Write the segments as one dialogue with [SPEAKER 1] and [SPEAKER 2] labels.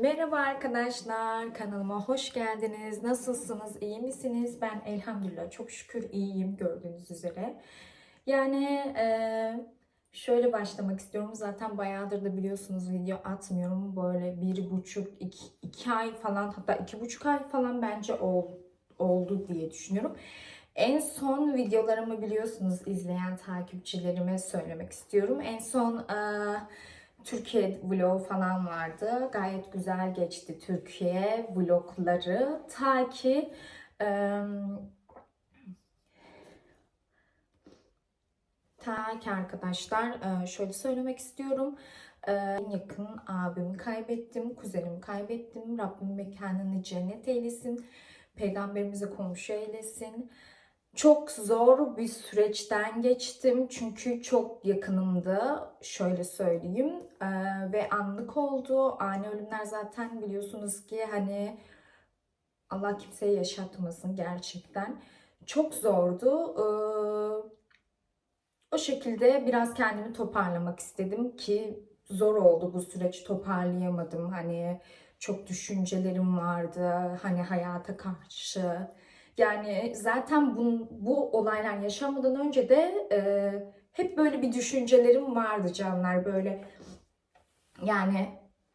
[SPEAKER 1] Merhaba arkadaşlar, kanalıma hoş geldiniz. Nasılsınız, iyi misiniz? Ben elhamdülillah çok şükür iyiyim gördüğünüz üzere. Yani eee, şöyle başlamak istiyorum. Zaten bayağıdır da biliyorsunuz video atmıyorum. Böyle bir buçuk, iki, iki ay falan hatta iki buçuk ay falan bence ol, oldu diye düşünüyorum. En son videolarımı biliyorsunuz izleyen takipçilerime söylemek istiyorum. En son eee Türkiye vlog falan vardı. Gayet güzel geçti Türkiye vlogları. Ta ki em, ta ki arkadaşlar e, şöyle söylemek istiyorum. E, En yakın abimi kaybettim, kuzenimi kaybettim. Rabbim mekanını cennet eylesin. Peygamberimize komşu eylesin. Çok zor bir süreçten geçtim çünkü çok yakınımdı şöyle söyleyeyim. Ee, ve anlık oldu. Ani ölümler zaten biliyorsunuz ki hani Allah kimseye yaşatmasın gerçekten. Çok zordu. Ee, o şekilde biraz kendimi toparlamak istedim ki zor oldu bu süreç toparlayamadım. Hani çok düşüncelerim vardı hani hayata karşı yani zaten bu, bu olaylar yaşanmadan önce de e, hep böyle bir düşüncelerim vardı canlar böyle yani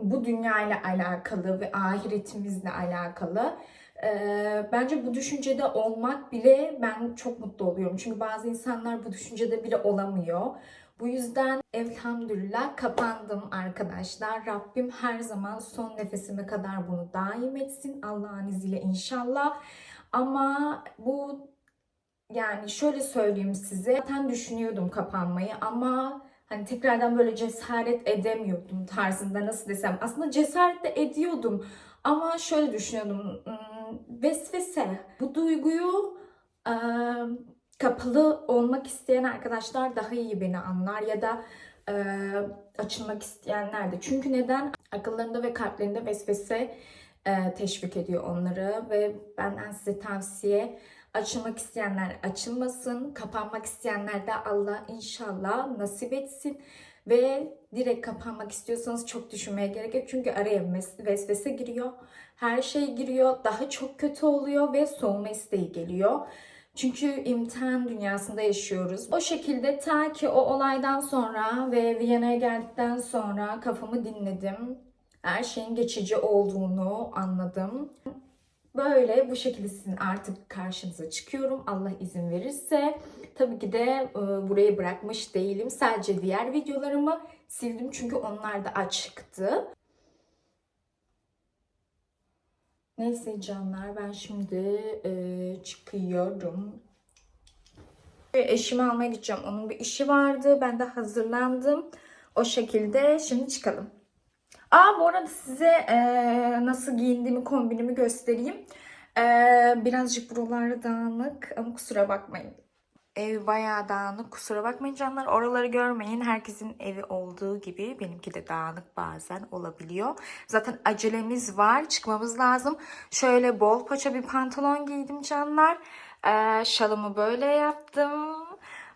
[SPEAKER 1] bu dünya ile alakalı ve ahiretimizle alakalı. E, bence bu düşüncede olmak bile ben çok mutlu oluyorum. Çünkü bazı insanlar bu düşüncede bile olamıyor. Bu yüzden elhamdülillah kapandım arkadaşlar. Rabbim her zaman son nefesime kadar bunu daim etsin. Allah'ın izniyle inşallah. Ama bu yani şöyle söyleyeyim size. Zaten düşünüyordum kapanmayı ama hani tekrardan böyle cesaret edemiyordum tarzında nasıl desem. Aslında cesaret de ediyordum ama şöyle düşünüyordum. hmm, Vesvese. Bu duyguyu kapalı olmak isteyen arkadaşlar daha iyi beni anlar ya da açılmak isteyenler de. Çünkü neden? Akıllarında ve kalplerinde vesvese e, teşvik ediyor onları ve benden size tavsiye açılmak isteyenler açılmasın, kapanmak isteyenler de Allah inşallah nasip etsin ve direkt kapanmak istiyorsanız çok düşünmeye gerek yok çünkü araya vesvese giriyor, her şey giriyor, daha çok kötü oluyor ve soğuma isteği geliyor. Çünkü imtihan dünyasında yaşıyoruz. O şekilde ta ki o olaydan sonra ve Viyana'ya geldikten sonra kafamı dinledim her şeyin geçici olduğunu anladım. Böyle bu şekilde sizin artık karşınıza çıkıyorum Allah izin verirse. Tabii ki de e, burayı bırakmış değilim. Sadece diğer videolarımı sildim çünkü onlar da açıktı. Neyse canlar ben şimdi e, çıkıyorum. Eşimi almaya gideceğim. Onun bir işi vardı. Ben de hazırlandım. O şekilde şimdi çıkalım. Aa bu arada size e, nasıl giyindiğimi, kombinimi göstereyim. E, birazcık buraları dağınık ama kusura bakmayın. Ev bayağı dağınık. Kusura bakmayın canlar. Oraları görmeyin. Herkesin evi olduğu gibi benimki de dağınık bazen olabiliyor. Zaten acelemiz var. Çıkmamız lazım. Şöyle bol paça bir pantolon giydim canlar. E, şalımı böyle yaptım.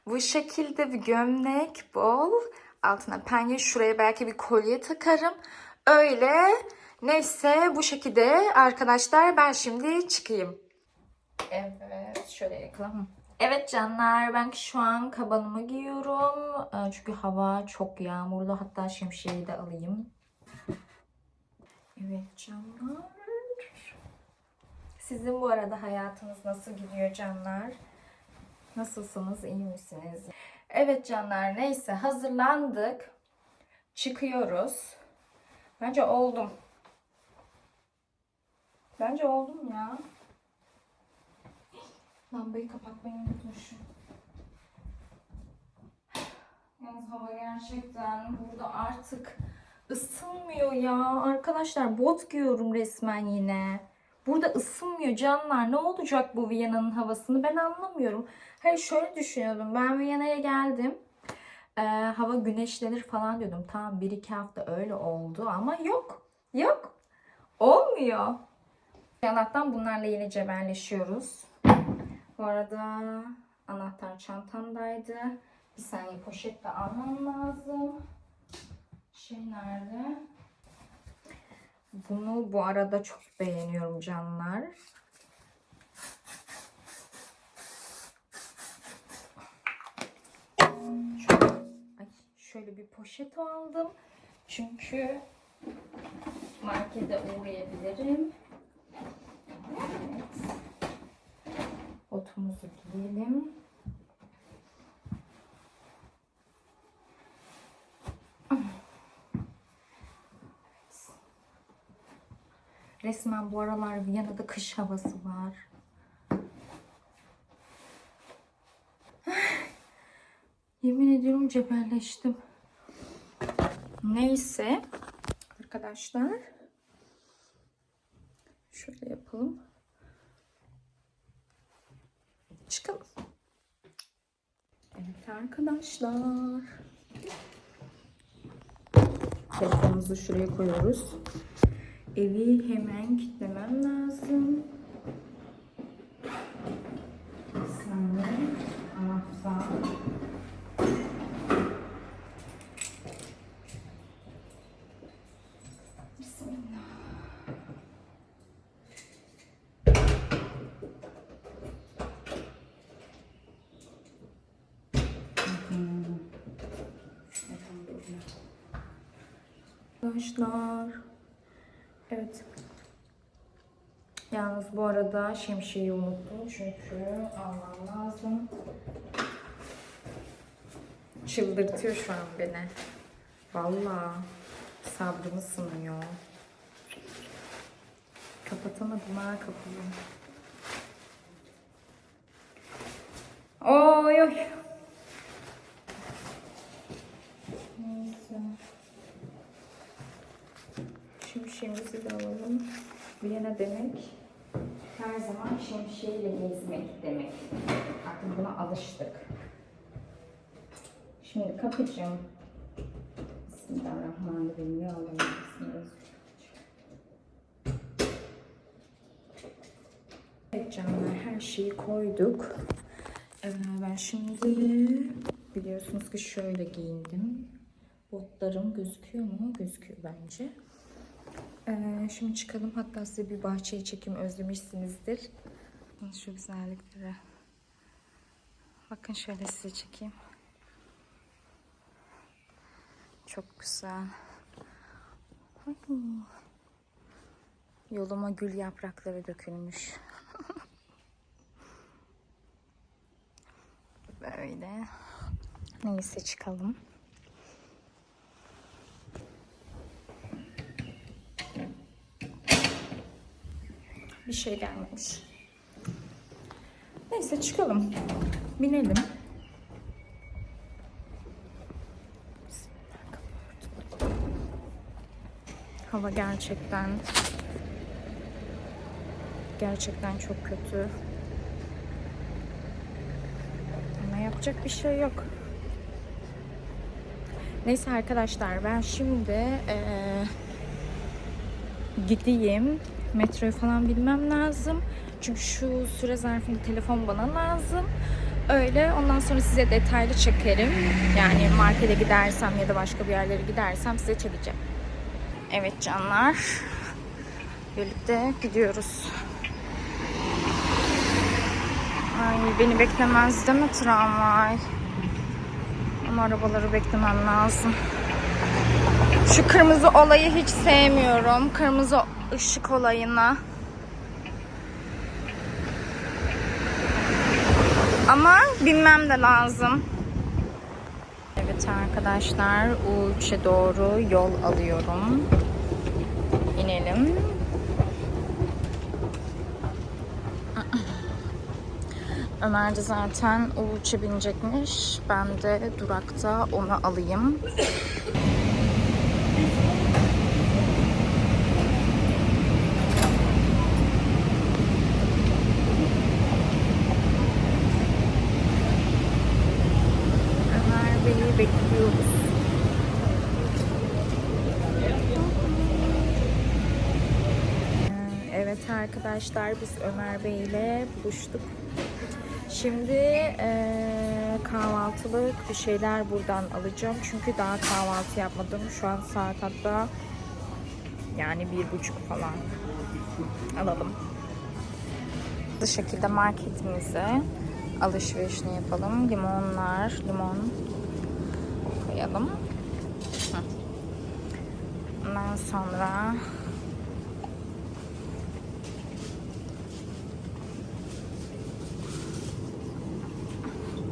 [SPEAKER 1] Bu şekilde bir gömlek bol. Altına penye şuraya belki bir kolye takarım. Öyle. Neyse bu şekilde arkadaşlar ben şimdi çıkayım. Evet şöyle yakalım. Evet canlar ben şu an kabanımı giyiyorum. Ee, Çünkü hava çok yağmurlu. Hatta şemsiyeyi de alayım. Evet canlar. Sizin bu arada hayatınız nasıl gidiyor canlar? Nasılsınız? iyi misiniz? Evet canlar neyse hazırlandık. Çıkıyoruz. Bence oldum. Bence oldum ya. Lambayı kapatmayı unutmuşum. Yalnız hava gerçekten burada artık ısınmıyor ya. Arkadaşlar bot giyiyorum resmen yine. Burada ısınmıyor canlar. Ne olacak bu Viyana'nın havasını ben anlamıyorum. Hayır şöyle düşünüyordum. Ben Viyana'ya geldim. Ee, hava güneşlenir falan diyordum. Tamam bir iki hafta öyle oldu ama yok. Yok. Olmuyor. Allah'tan bunlarla yine cebelleşiyoruz. Bu arada anahtar çantamdaydı. Bir saniye poşet de almam lazım. Şey nerede? Bunu bu arada çok beğeniyorum canlar. Şöyle, ay, şöyle bir poşet aldım. Çünkü markete uğrayabilirim. Evet. Otumuzu giyelim. Resmen bu aralar Viyana'da kış havası var. Yemin ediyorum cebelleştim. Neyse. Arkadaşlar. Şöyle yapalım. Çıkalım. Evet arkadaşlar. Telefonumuzu şuraya koyuyoruz. Evi hemen kilitlemem lazım. Bir saniye. Anahtar. Bismillah. Arkadaşlar. Evet. Yalnız bu arada şemsiyeyi unuttum çünkü almam lazım. Çıldırtıyor şu an beni. Vallahi sabrımı sınıyor. Kapatamadım ha kapıyı. Oy oy. Neyse. Şemsiyemizi de alalım. Viyana demek her zaman şemsiyeyle gezmek demek. Artık buna alıştık. Şimdi kapıcım. Bismillahirrahmanirrahim. Ya Allah'ım. Bismillahirrahmanirrahim. Evet her şeyi koyduk. Ee, ben şimdi biliyorsunuz ki şöyle giyindim. Botlarım gözüküyor mu? Gözüküyor bence. Ee, şimdi çıkalım. Hatta size bir bahçeyi çekeyim. Özlemişsinizdir. Bakın Şu güzelliklere. Bakın şöyle size çekeyim. Çok güzel. Ay. Yoluma gül yaprakları dökülmüş. Böyle. Neyse çıkalım. Bir şey gelmemiş. Neyse çıkalım. Binelim. Hava gerçekten gerçekten çok kötü. Ama yapacak bir şey yok. Neyse arkadaşlar ben şimdi eee, gideyim. Metroyu falan bilmem lazım. Çünkü şu süre zarfında telefon bana lazım. Öyle ondan sonra size detaylı çekerim. Yani markete gidersem ya da başka bir yerlere gidersem size çekeceğim. Evet canlar. Birlikte gidiyoruz. Ay beni beklemez değil mi tramvay? Ama arabaları beklemem lazım. Şu kırmızı olayı hiç sevmiyorum. Kırmızı ışık olayını. Ama bilmem de lazım. Evet arkadaşlar U3'e doğru yol alıyorum. Ömer de zaten U3'e binecekmiş. Ben de durakta onu alayım. Evet arkadaşlar biz Ömer Bey ile buluştuk. Şimdi eee, kahvaltılık bir şeyler buradan alacağım. Çünkü daha kahvaltı yapmadım. Şu an saat hatta Yani bir buçuk falan alalım. Bu şekilde marketimize alışverişini yapalım. Limonlar, limon koyalım. Ondan sonra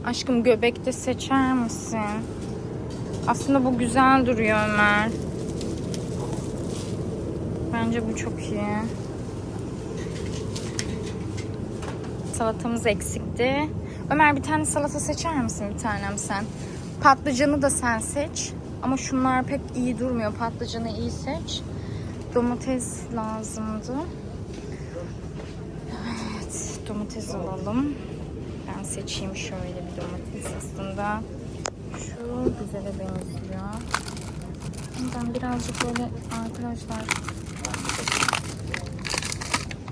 [SPEAKER 1] Aşkım göbekte seçer misin? Aslında bu güzel duruyor Ömer. Bence bu çok iyi. Salatamız eksikti. Ömer bir tane salata seçer misin bir tanem sen? Patlıcanı da sen seç. Ama şunlar pek iyi durmuyor. Patlıcanı iyi seç. Domates lazımdı. Evet, domates alalım. Seçeyim şöyle bir domates aslında. Şu güzele benziyor. Ben birazcık böyle arkadaşlar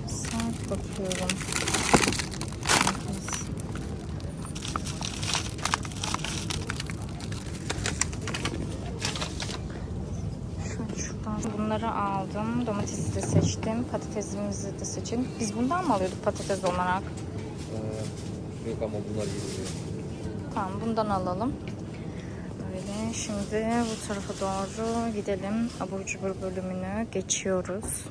[SPEAKER 1] sert bakıyorum. Bunları aldım. Domatesi de seçtim. Patatesimizi de seçin. Biz bundan mı alıyorduk patates olarak?
[SPEAKER 2] Yok ama bunlar yürüyor.
[SPEAKER 1] Tamam bundan alalım. Böyle şimdi bu tarafa doğru gidelim. Abur cubur bölümünü geçiyoruz.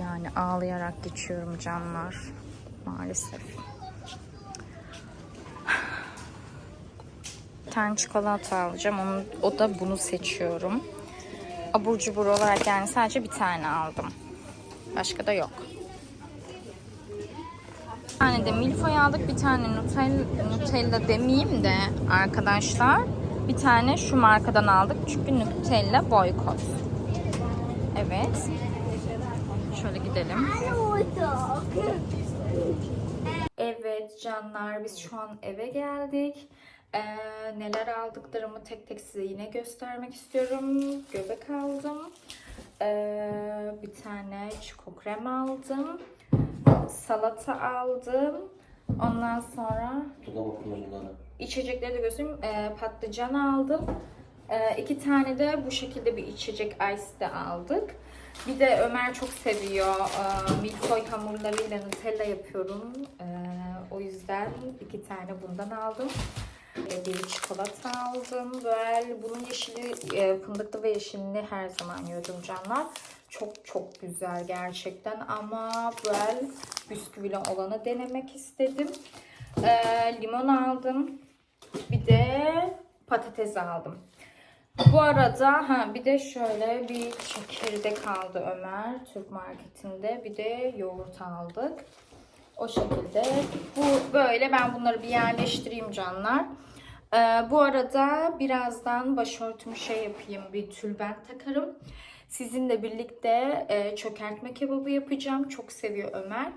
[SPEAKER 1] Yani ağlayarak geçiyorum canlar. Maalesef. Bir tane çikolata alacağım. Onu, o da bunu seçiyorum. Abur cubur olarak yani sadece bir tane aldım. Başka da yok. Bir tane de milföy aldık. Bir tane Nutella, Nutella demeyeyim de arkadaşlar. Bir tane şu markadan aldık. Çünkü Nutella boykot. Evet. Şöyle gidelim. Evet canlar biz şu an eve geldik. Ee, neler aldıklarımı tek tek size yine göstermek istiyorum. Göbek aldım. Ee, bir tane çiko krem aldım. Salata aldım. Ondan sonra
[SPEAKER 2] Kullanma kullanımları.
[SPEAKER 1] içecekleri de göstereyim. Ee, patlıcan aldım. Ee, iki tane de bu şekilde bir içecek ice de aldık. Bir de Ömer çok seviyor. Ee, milföy hamurlarıyla Nutella yapıyorum. Ee, o yüzden iki tane bundan aldım. Ee, bir çikolata aldım. Böyle bunun yeşili, e, fındıklı ve yeşilini her zaman yiyorum canlar. Çok çok güzel gerçekten ama böyle bisküvili olanı denemek istedim. Ee, limon aldım. Bir de patates aldım. Bu arada ha bir de şöyle bir çekirdek aldı Ömer Türk marketinde. Bir de yoğurt aldık. O şekilde. Bu böyle ben bunları bir yerleştireyim canlar. Ee, bu arada birazdan başörtümü şey yapayım bir tülbent takarım. Sizinle birlikte e, çökertme kebabı yapacağım. Çok seviyor Ömer.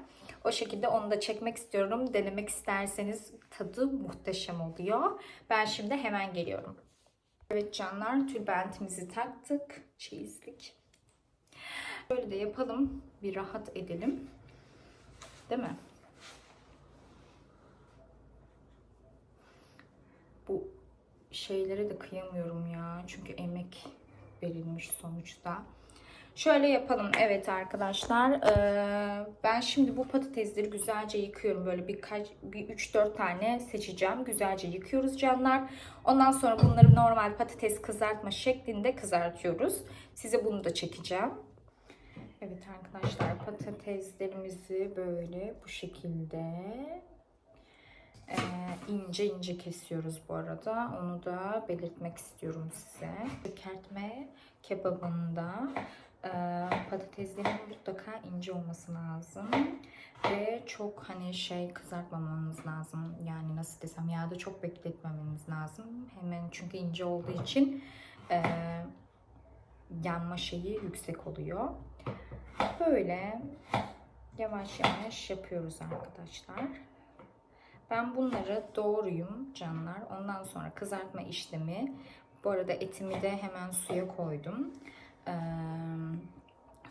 [SPEAKER 1] O şekilde onu da çekmek istiyorum. Denemek isterseniz tadı muhteşem oluyor. Ben şimdi hemen geliyorum. Evet canlar tülbentimizi taktık. Çeyizlik. Böyle de yapalım. Bir rahat edelim. Değil mi? Bu şeylere de kıyamıyorum ya. Çünkü emek verilmiş sonuçta. Şöyle yapalım. Evet arkadaşlar. eee, ben şimdi bu patatesleri güzelce yıkıyorum. Böyle birkaç, bir 3-4 tane seçeceğim. Güzelce yıkıyoruz canlar. Ondan sonra bunları normal patates kızartma şeklinde kızartıyoruz. Size bunu da çekeceğim. Evet arkadaşlar patateslerimizi böyle bu şekilde ee, ince ince kesiyoruz bu arada. Onu da belirtmek istiyorum size. Çökertme kebabında e, patateslerin mutlaka ince olması lazım. Ve çok hani şey kızartmamanız lazım. Yani nasıl desem yağda çok bekletmemeniz lazım. Hemen çünkü ince olduğu için e, yanma şeyi yüksek oluyor. Böyle yavaş yavaş yapıyoruz arkadaşlar. Ben bunları doğruyum canlar. Ondan sonra kızartma işlemi. Bu arada etimi de hemen suya koydum. Ee,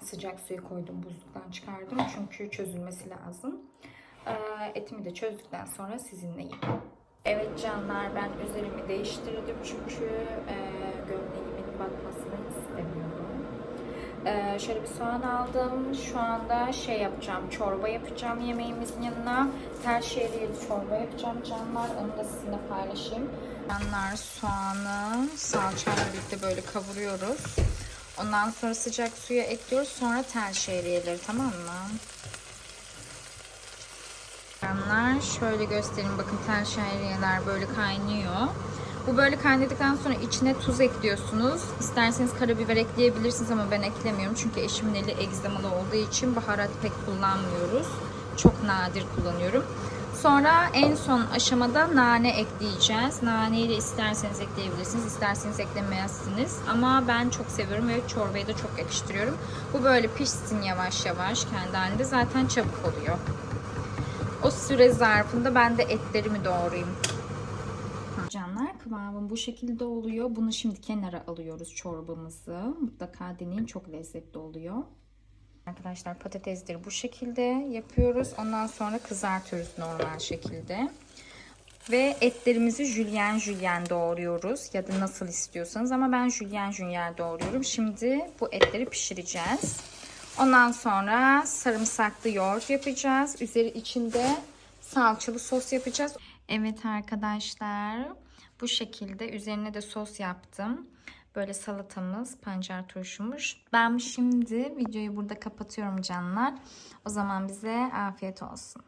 [SPEAKER 1] sıcak suya koydum. Buzluktan çıkardım. Çünkü çözülmesi lazım. Ee, etimi de çözdükten sonra sizinleyim. Evet canlar ben üzerimi değiştirdim. Çünkü e, istemiyorum. Ee, şöyle bir soğan aldım. Şu anda şey yapacağım. Çorba yapacağım yemeğimizin yanına. Tel şehriyeli çorba yapacağım canlar. Onu da sizinle paylaşayım. Canlar soğanı salçayla birlikte böyle kavuruyoruz. Ondan sonra sıcak suya ekliyoruz. Sonra tel şehriyeleri tamam mı? Canlar şöyle göstereyim. Bakın tel şehriyeler böyle kaynıyor. Bu böyle kaynadıktan sonra içine tuz ekliyorsunuz. İsterseniz karabiber ekleyebilirsiniz ama ben eklemiyorum. Çünkü eşimin eli egzamalı olduğu için baharat pek kullanmıyoruz. Çok nadir kullanıyorum. Sonra en son aşamada nane ekleyeceğiz. Naneyi de isterseniz ekleyebilirsiniz, isterseniz eklemezsiniz. Ama ben çok seviyorum ve çorbaya da çok yakıştırıyorum. Bu böyle pişsin yavaş yavaş kendi halinde zaten çabuk oluyor. O süre zarfında ben de etlerimi doğrayayım. Canlar kıvamım bu şekilde oluyor. Bunu şimdi kenara alıyoruz çorbamızı. Mutlaka deneyin çok lezzetli oluyor. Arkadaşlar patatesleri bu şekilde yapıyoruz. Ondan sonra kızartıyoruz normal şekilde. Ve etlerimizi jülyen jülyen doğruyoruz. Ya da nasıl istiyorsanız ama ben jülyen jülyen doğruyorum. Şimdi bu etleri pişireceğiz. Ondan sonra sarımsaklı yoğurt yapacağız. Üzeri içinde salçalı sos yapacağız. Evet arkadaşlar bu şekilde üzerine de sos yaptım. Böyle salatamız, pancar turşumuz. Ben şimdi videoyu burada kapatıyorum canlar. O zaman bize afiyet olsun.